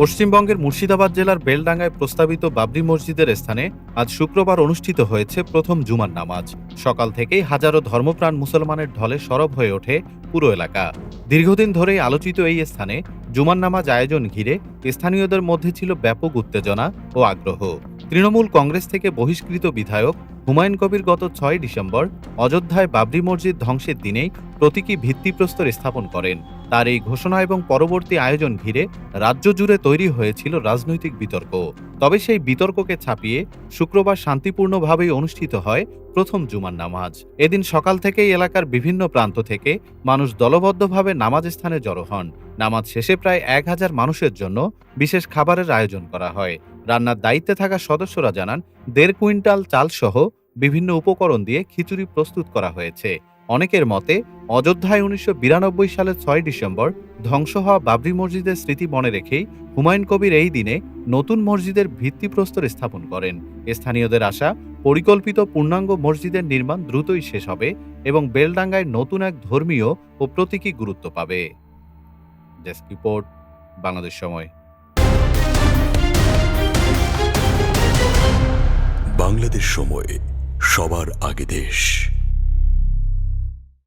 পশ্চিমবঙ্গের মুর্শিদাবাদ জেলার বেলডাঙ্গায় প্রস্তাবিত বাবরি মসজিদের স্থানে আজ শুক্রবার অনুষ্ঠিত হয়েছে প্রথম জুমার নামাজ। সকাল থেকেই হাজারো ধর্মপ্রাণ মুসলমানের ঢলে সরব হয়ে ওঠে পুরো এলাকা। দীর্ঘদিন ধরেই আলোচিত এই স্থানে জুমার নামাজ আয়োজন ঘিরে স্থানীয়দের মধ্যে ছিল ব্যাপক উত্তেজনা ও আগ্রহ। তৃণমূল কংগ্রেস থেকে বহিষ্কৃত বিধায়ক হুমায়ুন কবির গত ছয় ডিসেম্বর অযোধ্যায় বাবরি মসজিদ ধ্বংসের দিনেই প্রতীকী ভিত্তিপ্রস্তর স্থাপন করেন। তার এই ঘোষণা এবং পরবর্তী আয়োজন ঘিরে রাজ্য জুড়ে তৈরি হয়েছিল রাজনৈতিক বিতর্ক। তবে সেই বিতর্ককে ছাপিয়ে শুক্রবার শান্তিপূর্ণভাবেই অনুষ্ঠিত হয় প্রথম জুমার নামাজ। এদিন সকাল থেকেই এলাকার বিভিন্ন প্রান্ত থেকে মানুষ দলবদ্ধভাবে নামাজ স্থানে জড়ো হন। নামাজ শেষে প্রায় এক হাজার মানুষের জন্য বিশেষ খাবারের আয়োজন করা হয়। রান্নার দায়িত্বে থাকা সদস্যরা জানান, দেড় কুইন্টাল চাল সহ বিভিন্ন উপকরণ দিয়ে খিচুড়ি প্রস্তুত করা হয়েছে। অনেকের মতে, অযোধ্যায় উনিশশো বিরানব্বই সালের ছয় ডিসেম্বর ধ্বংস হওয়া বাবরি মসজিদের স্মৃতি মনে রেখেই হুমায়ুন কবির এই দিনে নতুন মসজিদের ভিত্তিপ্রস্তর স্থাপন করেন। স্থানীয়দের আশা, পরিকল্পিত পূর্ণাঙ্গ মসজিদের নির্মাণ দ্রুতই শেষ হবে এবং বেলডাঙ্গায় নতুন এক ধর্মীয় ও প্রতীকী গুরুত্ব পাবে। ডেস্ক রিপোর্ট, বাংলাদেশ সময়। বাংলাদেশ সময়, সবার আগে দেশ।